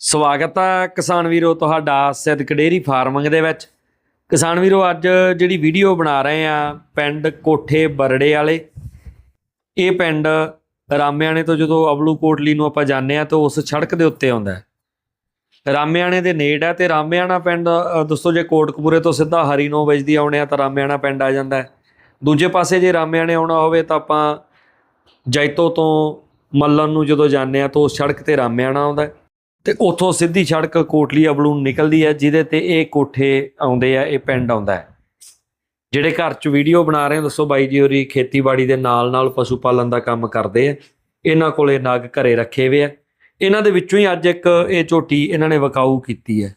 ਸਵਾਗਤ ਹੈ ਕਿਸਾਨ ਵੀਰੋ ਤੁਹਾਡਾ ਸਿੱਧਕ ਡੇਰੀ ਫਾਰਮਿੰਗ ਦੇ ਵਿੱਚ। ਕਿਸਾਨ ਵੀਰੋ ਅੱਜ ਜਿਹੜੀ ਵੀਡੀਓ ਬਣਾ ਰਹੇ ਆ ਪਿੰਡ ਕੋਠੇ ਬਰੜੇ ਵਾਲੇ। ਇਹ ਪਿੰਡ ਰਾਮਿਆਣੇ ਤੋਂ ਜਦੋਂ ਅਬਲੂ ਕੋਟਲੀ ਨੂੰ ਆਪਾਂ ਜਾਂਦੇ ਆ ਤਾਂ ਉਸ ਸੜਕ ਦੇ ਉੱਤੇ ਆਉਂਦਾ ਹੈ। ਰਾਮਿਆਣੇ ਦੇ ਨੇੜ ਹੈ ਤੇ ਰਾਮਿਆਣਾ ਪਿੰਡ ਅ, ਦੋਸਤੋ ਜੇ ਕੋਟਕਪੂਰੇ ਤੋਂ ਸਿੱਧਾ ਹਰੀ 9 ਵਜੇ ਆਉਣੇ ਆ ਤਾਂ ਰਾਮਿਆਣਾ ਪਿੰਡ ਆ ਜਾਂਦਾ ਹੈ। ਦੂਜੇ ਪਾਸੇ ਜੇ ਰਾਮਿਆਣੇ ਆਉਣਾ ਹੋਵੇ ਤਾਂ ਆਪਾਂ ਜੈਤੋ ਤੋਂ ਮੱਲਨ ਨੂੰ ਜਦੋਂ ਜਾਂਦੇ ਆ ਤਾਂ ਉਸ ਸੜਕ ਤੇ ਰਾਮਿਆਣਾ ਆਉਂਦਾ ਹੈ। ਤੇ ਉੱਥੋਂ ਸਿੱਧੀ ਸੜਕ ਕੋਟਲੀ ਅਬਲੂ ਨੂੰ ਨਿਕਲਦੀ ਹੈ, ਜਿਹਦੇ ਤੇ ਇਹ ਕੋਠੇ ਆਉਂਦੇ ਆ, ਇਹ ਪਿੰਡ ਆਉਂਦਾ ਹੈ। ਜਿਹੜੇ ਘਰ 'ਚ ਵੀਡੀਓ ਬਣਾ ਰਹੇ ਆ ਦੱਸੋ ਬਾਈ ਜੀ ਹੋਰੀ, ਖੇਤੀਬਾੜੀ ਦੇ ਨਾਲ-ਨਾਲ ਪਸ਼ੂ ਪਾਲਣ ਦਾ ਕੰਮ ਕਰਦੇ ਆ। ਇਹਨਾਂ ਕੋਲੇ ਨਗ ਘਰੇ ਰੱਖੇ ਹੋਏ ਆ। ਇਹਨਾਂ ਦੇ ਵਿੱਚੋਂ ਹੀ ਅੱਜ ਇੱਕ ਇਹ ਝੋਟੀ ਇਹਨਾਂ ਨੇ ਵਕਾਊ ਕੀਤੀ ਹੈ।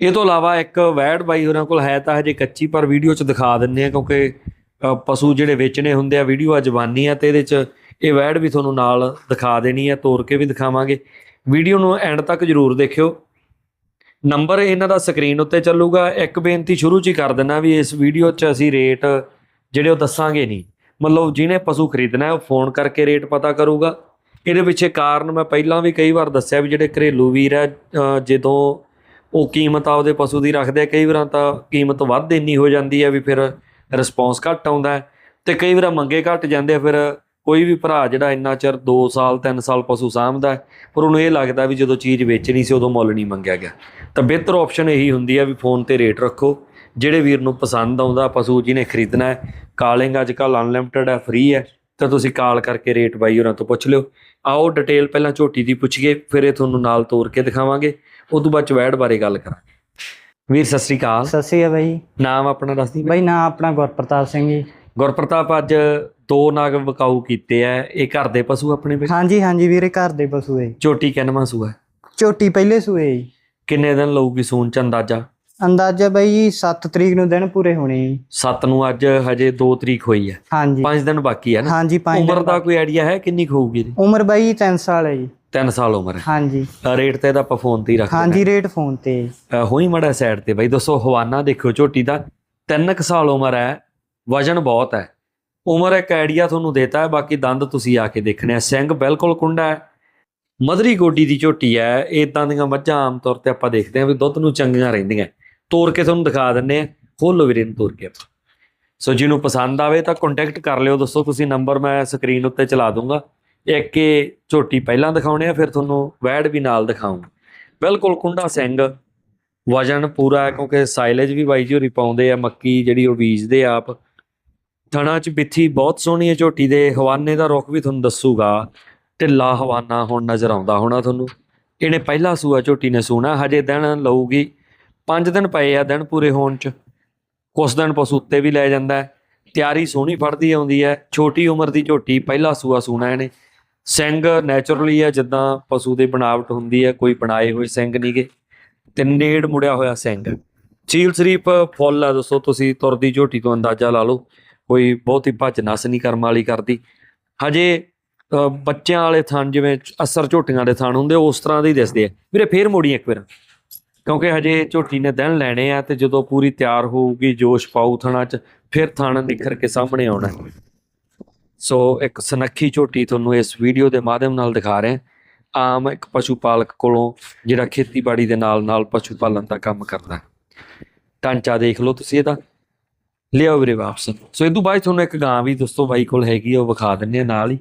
ਇਹ ਤੋਂ ਇਲਾਵਾ ਇੱਕ ਵੈੜ ਬਾਈ ਹੋਰਾਂ ਕੋਲ ਹੈ ਤਾਂ ਹਜੇ ਕੱਚੀ, ਪਰ ਵੀਡੀਓ 'ਚ ਦਿਖਾ ਦਿੰਨੇ ਆ, ਕਿਉਂਕਿ ਪਸ਼ੂ ਜਿਹੜੇ ਵੇਚਣੇ ਹੁੰਦੇ ਆ ਵੀਡੀਓ ਆ ਜ਼ਬਾਨੀ ਆ, ਤੇ ਇਹਦੇ 'ਚ ਇਹ ਵੈੜ ਵੀ ਤੁਹਾਨੂੰ ਨਾਲ ਦਿਖਾ ਦੇਣੀ ਹੈ ਤੋੜ ਕੇ ਵੀ ਦਿਖਾਵਾਂਗੇ। ਵੀਡੀਓ ਨੂੰ ਐਂਡ ਤੱਕ ਜਰੂਰ ਦੇਖਿਓ। ਨੰਬਰ ਇਹਨਾਂ ਦਾ ਸਕਰੀਨ ਉੱਤੇ ਚੱਲੂਗਾ। ਇੱਕ ਬੇਨਤੀ ਸ਼ੁਰੂ 'ਚ ਹੀ ਕਰ ਦਿੰਨਾ ਵੀ ਇਸ ਵੀਡੀਓ 'ਚ ਅਸੀਂ ਰੇਟ ਜਿਹੜੇ ਉਹ ਦੱਸਾਂਗੇ ਨਹੀਂ। ਮਤਲਬ ਜਿਹਨੇ ਪਸ਼ੂ ਖਰੀਦਣਾ ਉਹ ਫੋਨ ਕਰਕੇ ਰੇਟ ਪਤਾ ਕਰੂਗਾ। ਇਹਦੇ ਪਿੱਛੇ ਕਾਰਨ ਮੈਂ ਪਹਿਲਾਂ ਵੀ ਕਈ ਵਾਰ ਦੱਸਿਆ ਵੀ ਜਿਹੜੇ ਘਰੇਲੂ ਵੀਰ ਹੈ ਜਦੋਂ ਉਹ ਕੀਮਤ ਆਪਦੇ ਪਸ਼ੂ ਦੀ ਰੱਖਦੇ ਆ, ਕਈ ਵਾਰਾਂ ਤਾਂ ਕੀਮਤ ਵੱਧ ਇੰਨੀ ਹੋ ਜਾਂਦੀ ਹੈ ਵੀ ਫਿਰ ਰਿਸਪੌਂਸ ਘੱਟ ਆਉਂਦਾ ਹੈ। ਤੇ ਕਈ ਵਾਰ ਮੰਗੇ ਘੱਟ ਜਾਂਦੇ ਆ, ਫਿਰ ਕੋਈ ਵੀ ਭਰਾ ਜਿਹੜਾ ਇੰਨਾ ਚਿਰ 2 ਸਾਲ 3 ਸਾਲ ਪਸ਼ੂ ਸਾਂਭਦਾ ਪਰ ਉਹਨੂੰ ਇਹ ਲੱਗਦਾ ਵੀ ਜਦੋਂ ਚੀਜ਼ ਵੇਚਣੀ ਸੀ ਉਦੋਂ ਮੁੱਲ ਨਹੀਂ ਮੰਗਿਆ ਗਿਆ। ਤਾਂ ਬਿਹਤਰ ਆਪਸ਼ਨ ਇਹੀ ਹੁੰਦੀ ਹੈ ਵੀ ਫੋਨ ਤੇ ਰੇਟ ਰੱਖੋ। ਜਿਹੜੇ ਵੀਰ ਨੂੰ ਪਸੰਦ ਆਉਂਦਾ ਪਸ਼ੂ ਜਿਹਨੇ ਖਰੀਦਣਾ ਹੈ ਕਾਲਿੰਗ ਅੱਜ ਕੱਲ ਅਨਲਿਮਟਿਡ ਹੈ ਫ੍ਰੀ ਹੈ ਤਾਂ ਤੁਸੀਂ ਕਾਲ ਕਰਕੇ ਰੇਟ ਬਾਈ ਉਹਨਾਂ ਤੋਂ ਪੁੱਛ ਲਿਓ। ਆਓ ਡਿਟੇਲ ਪਹਿਲਾਂ ਝੋਟੀ ਦੀ ਪੁੱਛੀਏ ਫਿਰ ਇਹ ਤੁਹਾਨੂੰ ਨਾਲ ਤੋਰ ਕੇ ਦਿਖਾਵਾਂਗੇ। ਉਸ ਤੋਂ ਬਾਅਦ ਚ ਵੈੜ ਬਾਰੇ ਗੱਲ ਕਰਾਂਗੇ। ਵੀਰ ਸਤਿ ਸ੍ਰੀ ਅਕਾਲ। ਸਤਿ ਸ਼੍ਰੀ ਅਕਾਲ ਬਾਈ। ਨਾਮ ਆਪਣਾ ਦੱਸ ਦੀ ਬਾਈ ਨਾਂ ਆਪਣਾ ਗੁਰਪ੍ਰਤਾਪ ਸਿੰਘ ਜੀ। ਗੁਰਪ੍ਰਤਾਪ ਅੱਜ ਦੋ ਨਾਗ ਵਕਾਊ ਕੀਤੇ ਆ। ਇਹ ਘਰ ਦੇ ਪਸ਼ੂ ਆਪਣੇ ਵਿੱਚ ਹਾਂਜੀ ਹਾਂਜੀ ਵੀਰੇ ਘਰ ਦੇ ਪਸ਼ੂ ਏ ਝੋਟੀ ਕਿੰਨਵਾਂ ਸੂਆ? ਹੈ? ਝੋਟੀ ਪਹਿਲੇ ਸੂਏ ਜੀ। ਕਿੰਨੇ ਦਿਨ ਲਊਗੀ ਸੂਣ ਚ ਅੰਦਾਜ਼ਾ? ਅੰਦਾਜ਼ਾ ਬਾਈ ਜੀ 7 ਤਰੀਕ ਨੂੰ ਦਿਨ ਪੂਰੇ ਹੋਣੇ ਜੀ। 7 ਨੂੰ ਅੱਜ ਹਜੇ 2 ਤਰੀਕ ਹੋਈ ਹੈ ਹਾਂਜੀ। 5 ਦਿਨ ਬਾਕੀ ਹੈ ਨਾ। ਹਾਂਜੀ ਪੰਜ ਉਮਰ ਦਾ ਕੋਈ ਆਈਡੀਆ ਹੈ ਕਿੰਨੀ ਕੁ ਹੋਊਗੀ ਇਹਦੀ? ਉਮਰ ਬਾਈ ਜੀ 3 ਸਾਲ ਹੈ ਜੀ। 3 ਸਾਲ ਉਮਰ। ਹੈ ਹਾਂਜੀ। ਤਾਂ ਰੇਟ ਤੇ ਇਹਦਾ ਆਪਾਂ ਫੋਨ ਤੇ ਹੀ ਰੱਖ ਹਾਂਜੀ ਰੇਟ ਫੋਨ ਤੇ ਹੋਈ ਮੜਾ ਸਾਈਡ ਤੇ ਬਾਈ। ਦੱਸੋ ਹਵਾਨਾ ਦੇਖਿਓ ਝੋਟੀ ਦਾ। 3 ਸਾਲ ਉਮਰ ਹੈ। ਵਜਨ ਬਹੁਤ ਹੈ। ਉਮਰ ਇੱਕ ਆਈਡੀਆ ਤੁਹਾਨੂੰ ਦੇਤਾ ਹੈ, ਬਾਕੀ ਦੰਦ ਤੁਸੀਂ ਆ ਕੇ ਦੇਖਣੇ ਆ। ਸਿੰਘ ਬਿਲਕੁਲ ਕੁੰਡਾ ਹੈ। ਮਧਰੀ ਗੋਡੀ ਦੀ ਝੋਟੀ ਹੈ। ਇਦਾਂ ਦੀਆਂ ਮੱਝਾਂ ਆਮ ਤੌਰ ਤੇ ਆਪਾਂ ਦੇਖਦੇ ਹਾਂ ਵੀ ਦੁੱਧ ਨੂੰ ਚੰਗੀਆਂ ਰਹਿੰਦੀਆਂ। ਤੋੜ ਕੇ ਤੁਹਾਨੂੰ ਦਿਖਾ ਦਿੰਨੇ ਆ ਖੋਲੋ ਵੀਰੇ ਨੂੰ ਤੋੜ ਕੇ ਆਪਾਂ। ਸੋ ਜਿਹਨੂੰ ਪਸੰਦ ਆਵੇ ਤਾਂ ਕੰਟੈਕਟ ਕਰ ਲਿਓ। ਦੱਸੋ ਤੁਸੀਂ ਨੰਬਰ ਮੈਂ ਸਕਰੀਨ ਉੱਤੇ ਚਲਾ ਦੂੰਗਾ। ਇੱਕ ਇਹ ਝੋਟੀ ਪਹਿਲਾਂ ਦਿਖਾਉਣੇ ਆ, ਫਿਰ ਤੁਹਾਨੂੰ ਵੈੜ ਵੀ ਨਾਲ ਦਿਖਾਉਂਗਾ। ਬਿਲਕੁਲ ਕੁੰਡਾ ਸਿੰਘ। ਵਜਨ ਪੂਰਾ ਹੈ ਕਿਉਂਕਿ ਸਾਈਲੇਜ ਵੀ ਬਾਈ ਜੀ ਹੋਰੀ ਪਾਉਂਦੇ ਆ, ਮੱਕੀ ਜਿਹੜੀ ਉਹ ਬੀਜਦੇ ਆ ਆਪ। ਥਣਾ ਚ ਬਿੱਥੀ ਬਹੁਤ ਸੋਹਣੀ ਹੈ ਝੋਟੀ ਦੇ, ਹਵਾਨੇ ਦਾ ਰੁੱਖ ਵੀ ਤੁਹਾਨੂੰ ਦੱਸੂਗਾ। ਢਿੱਲਾ ਹਵਾਨਾ ਹੁਣ ਨਜ਼ਰ ਆਉਂਦਾ ਹੋਣਾ ਤੁਹਾਨੂੰ। ਇਹਨੇ ਪਹਿਲਾ ਸੂਆ ਝੋਟੀ ਨੇ ਸੂਣਾ, ਹਜੇ ਦਿਨ ਲਊਗੀ। 5 ਦਿਨ ਪਏ ਆ ਦਿਨ ਪੂਰੇ ਹੋਣ ਚ। ਕੁਛ ਦਿਨ ਪਸ਼ੂ ਉੱਤੇ ਵੀ ਲੈ ਜਾਂਦਾ ਹੈ। ਤਿਆਰੀ ਸੋਹਣੀ ਫੜਦੀ ਆਉਂਦੀ ਹੈ। ਛੋਟੀ ਉਮਰ ਦੀ ਝੋਟੀ ਪਹਿਲਾ ਸੂਆ ਸੂਣਾ ਇਹਨੇ। ਸਿੰਘ ਨੇਚਰਲੀ ਹੈ ਜਿੱਦਾਂ ਪਸ਼ੂ ਦੀ ਬਣਾਵਟ ਹੁੰਦੀ ਹੈ, ਕੋਈ ਬਣਾਏ ਹੋਏ ਸਿੰਘ ਨਹੀਂਗੇ ਤੇ ਨੇੜ ਮੁੜਿਆ ਹੋਇਆ ਸਿੰਘ। ਚੀਲ ਸ਼ਰੀਫ ਫੁੱਲ ਆ, ਦੱਸੋ ਤੁਸੀਂ, ਤੁਰਦੀ ਝੋਟੀ ਤੋਂ ਅੰਦਾਜ਼ਾ ਲਾ ਲਓ। ਕੋਈ ਬਹੁਤੀ ਭੱਜ ਨਸ ਨਹੀਂ ਕਰਮ ਵਾਲੀ ਕਰਦੀ। ਹਜੇ ਬੱਚਿਆਂ ਵਾਲੇ ਥਣ ਜਿਵੇਂ ਅਸਰ ਝੋਟੀਆਂ ਦੇ ਥਣ ਹੁੰਦੇ, ਉਸ ਤਰ੍ਹਾਂ ਦੇ ਹੀ ਦਿਸਦੇ ਆ। ਵੀਰੇ, ਫੇਰ ਮੋੜੀ ਇੱਕ ਵਾਰ। ਕਿਉਂਕਿ ਹਜੇ ਝੋਟੀ ਨੇ ਦਿਨ ਲੈਣੇ ਆ ਤੇ ਜਦੋਂ ਪੂਰੀ ਤਿਆਰ ਹੋਊਗੀ, ਜੋਸ਼ ਪਾਊ ਥਣਾ ਚ, ਫਿਰ ਥਣ ਨਿਖਰ ਕੇ ਸਾਹਮਣੇ ਆਉਣਾ। ਸੋ, ਇੱਕ ਸਨੱਖੀ ਝੋਟੀ ਤੁਹਾਨੂੰ ਇਸ ਵੀਡੀਓ ਦੇ ਮਾਧਿਅਮ ਨਾਲ ਦਿਖਾ ਰਹੇ। ਆਮ ਇੱਕ ਪਸ਼ੂ ਪਾਲਕ ਕੋਲੋਂ ਜਿਹੜਾ ਖੇਤੀਬਾੜੀ ਦੇ ਨਾਲ ਨਾਲ ਪਸ਼ੂ ਪਾਲਣ ਦਾ ਕੰਮ ਕਰਦਾ। ਢਾਂਚਾ ਦੇਖ ਲਓ ਤੁਸੀਂ ਇਹਦਾ। ਲਿਆਓ ਵੀਰੇ ਵਾਪਸ। ਸੋ ਇਹ ਤੋਂ ਬਾਅਦ ਤੁਹਾਨੂੰ ਇੱਕ ਗਾਂ ਵੀ ਦੋਸਤੋ ਬਾਈ ਕੋਲ ਹੈਗੀ ਆ, ਉਹ ਵਿਖਾ ਦਿੰਨੇ ਆ ਨਾਲ ਹੀ।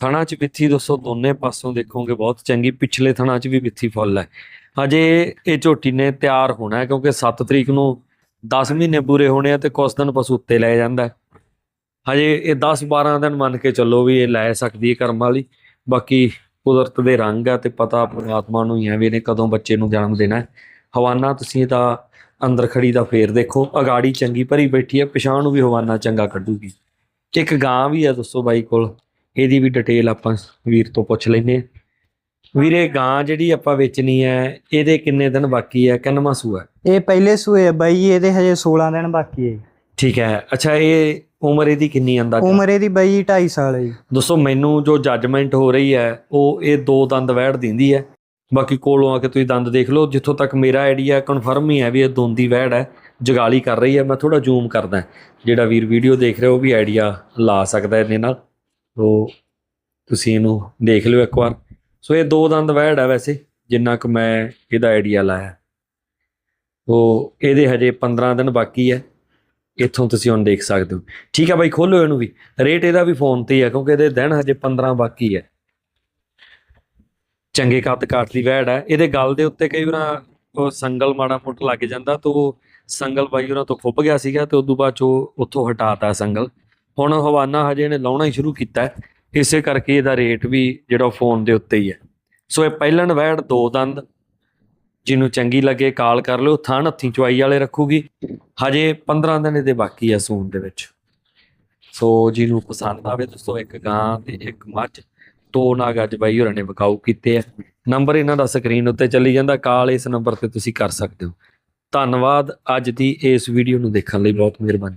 ਥਣਾ ਚ ਵਿੱਥੀ ਦੋਸਤੋ ਦੋਨੇ ਪਾਸੋਂ ਦੇਖੋਗੇ ਬਹੁਤ ਚੰਗੀ ਪਿਛਲੇ ਥਣਾ ਚ ਵੀ ਵਿੱਥੀ ਫੁੱਲ ਹੈ। ਹਜੇ ਇਹ ਝੋਟੀ ਨੇ ਤਿਆਰ ਹੋਣਾ ਹੈ ਕਿਉਂਕਿ 7 ਤਰੀਕ ਨੂੰ 10 ਮਹੀਨੇ ਪੂਰੇ ਹੋਣੇ ਆ ਤੇ ਕੁਛ ਦਿਨ ਪਸ਼ੂ ਉੱਤੇ ਲੈ ਜਾਂਦਾ ਹਜੇ ਇਹ 10 12 ਦਿਨ ਮੰਨ ਕੇ ਚੱਲੋ ਵੀ ਇਹ ਲੈ ਸਕਦੀ ਹੈ ਕਰਮ ਵਾਲੀ। ਬਾਕੀ ਕੁਦਰਤ ਦੇ ਰੰਗ ਆ ਤੇ ਪਤਾ ਪਰਮਾਤਮਾ ਨੂੰ ਹੀ ਹੈ ਵੀ ਇਹਨੇ ਕਦੋਂ ਬੱਚੇ ਨੂੰ ਜਨਮ ਦੇਣਾ ਹੈ। ਹਵਾਨਾ ਤੁਸੀਂ ਇਹਦਾ ਅੰਦਰ ਖੜੀ ਦਾ ਫੇਰ ਦੇਖੋ ਅਗਾੜੀ ਚੰਗੀ ਭਰੀ ਬੈਠੀ ਹੈ ਪਿਛਾਂ ਨੂੰ ਵੀ ਹਵਾਨਾ ਚੰਗਾ ਕੱਢੂਗੀ। ਇੱਕ ਗਾਂ ਵੀ ਹੈ ਦੋਸਤੋ ਬਾਈ ਕੋਲ ਇਹਦੀ ਵੀ ਡਿਟੇਲ ਆਪਾਂ ਵੀਰ ਤੋਂ ਪੁੱਛ ਲੈਨੇ ਵੀਰੇ ਗਾਂ ਜਿਹੜੀ ਆਪਾਂ ਵੇਚਣੀ ਹੈ ਇਹਦੇ ਕਿੰਨੇ ਦਿਨ ਬਾਕੀ ਹੈ ਕਿੰਨਵਾਂ ਸੂਆ ਹੈ? ਇਹ ਪਹਿਲੇ ਸੂਏ ਆ ਬਾਈ ਇਹਦੇ ਹਜੇ 16 ਦਿਨ ਬਾਕੀ ਹੈ। ਠੀਕ ਹੈ ਅੱਛਾ ਇਹ ਉਮਰ ਇਹਦੀ ਕਿੰਨੀ ਅੰਦਾਜ਼ਾ? ਉਮਰ ਇਹਦੀ ਬਾਈ ਜੀ 2.5 ਸਾਲ ਹੈ ਜੀ। ਦੋਸਤੋ ਮੈਨੂੰ ਜੋ ਜੱਜਮੈਂਟ ਹੋ ਰਹੀ ਹੈ ਉਹ ਇਹ ਦੋ ਦੰਦ ਵਹਿੜ ਦਿੰਦੀ ਹੈ। ਬਾਕੀ ਕੋਲੋਂ ਆ ਕੇ ਤੁਸੀਂ ਦੰਦ ਦੇਖ ਲਓ, ਜਿੱਥੋਂ ਤੱਕ ਮੇਰਾ ਆਈਡੀਆ ਕਨਫਰਮ ਹੀ ਹੈ ਵੀ ਇਹ ਦੋਂਦੀ ਵਹਿੜ ਹੈ, ਜਗਾਲੀ ਕਰ ਰਹੀ ਹੈ, ਮੈਂ ਥੋੜਾ ਜ਼ੂਮ ਕਰਦਾ ਜਿਹੜਾ ਵੀਰ ਵੀਡੀਓ ਦੇਖ ਰਿਹਾ ਉਹ ਵੀ ਆਈਡੀਆ ਲਾ ਸਕਦਾ ਇਹਦੇ ਨਾਲ। ਉਹ ਤੁਸੀਂ ਇਹਨੂੰ ਦੇਖ ਲਿਓ ਇੱਕ ਵਾਰ। ਸੋ ਇਹ ਦੋ ਦੰਦ ਵੈੜ ਹੈ ਵੈਸੇ, ਜਿੰਨਾ ਕੁ ਮੈਂ ਇਹਦਾ ਆਈਡੀਆ ਲਾਇਆ। ਉਹ ਇਹਦੇ ਹਜੇ 15 ਦਿਨ ਬਾਕੀ ਹੈ, ਇੱਥੋਂ ਤੁਸੀਂ ਹੁਣ ਦੇਖ ਸਕਦੇ ਹੋ। ਠੀਕ ਹੈ ਬਾਈ ਖੋਲੋ ਇਹਨੂੰ ਵੀ। ਰੇਟ ਇਹਦਾ ਵੀ ਫੋਨ ਤੇ ਹੀ ਹੈ, ਕਿਉਂਕਿ ਇਹਦੇ ਦਿਨ ਹਜੇ 15 ਬਾਕੀ ਹੈ। ਚੰਗੇ ਕੱਦ ਕਾਠ ਦੀ ਵੈੜ ਹੈ। ਇਹਦੇ ਗਲ ਦੇ ਉੱਤੇ ਕਈ ਵਾਰ ਉਹ ਸੰਗਲ ਮਾੜਾ ਮੋਟ ਲੱਗ ਜਾਂਦਾ ਤਾਂ ਉਹ ਸੰਗਲ ਬਾਈ ਉਹਨਾਂ ਤੋਂ ਖੁੱਭ ਗਿਆ ਸੀਗਾ ਤੇ ਉਦੋਂ ਬਾਅਦ 'ਚ ਉਹ ਉੱਥੋਂ ਹਟਾਤਾ ਸੰਗਲ। ਹੁਣ ਹਵਾਨਾ ਹਜੇ ਇਹਨੇ ਲਾਉਣਾ ਹੀ ਸ਼ੁਰੂ ਕੀਤਾ ਇਸੇ ਕਰਕੇ ਇਹਦਾ ਰੇਟ ਵੀ ਜਿਹੜਾ ਫੋਨ ਦੇ ਉੱਤੇ ਹੀ ਹੈ। ਸੋ ਇਹ ਪਹਿਲਣ ਵੈੜ ਦੋ ਦੰਦ, ਜਿਹਨੂੰ ਚੰਗੀ ਲੱਗੇ ਕਾਲ ਕਰ ਲਿਓ, ਥਣ ਹੱਥੀ ਚਵਾਈ ਵਾਲੇ ਰੱਖੂਗੀ। ਹਜੇ 15 ਦਿਨ ਇਹਦੇ ਬਾਕੀ ਆ ਸੂਨ ਦੇ ਵਿੱਚ। ਸੋ ਜਿਹਨੂੰ ਪਸੰਦ ਆਵੇ ਦੋਸਤੋ ਇੱਕ ਗਾਂ ਤੇ ਇੱਕ ਮੱਝ। ਦੋ ਨਾਗ ਅੱਜ ਬਾਈ ਹੋਰਾਂ ਨੇ ਵਿਕਾਊ ਕੀਤੇ ਆ। ਨੰਬਰ ਇਹਨਾਂ ਦਾ ਸਕਰੀਨ ਉੱਤੇ ਚੱਲੀ ਜਾਂਦਾ, ਕਾਲ ਇਸ ਨੰਬਰ ਤੇ ਤੁਸੀਂ ਕਰ ਸਕਦੇ ਹੋ। ਧੰਨਵਾਦ, ਅੱਜ ਦੀ ਇਸ ਵੀਡੀਓ ਨੂੰ ਦੇਖਣ ਲਈ ਬਹੁਤ ਮਿਹਰਬਾਨੀ।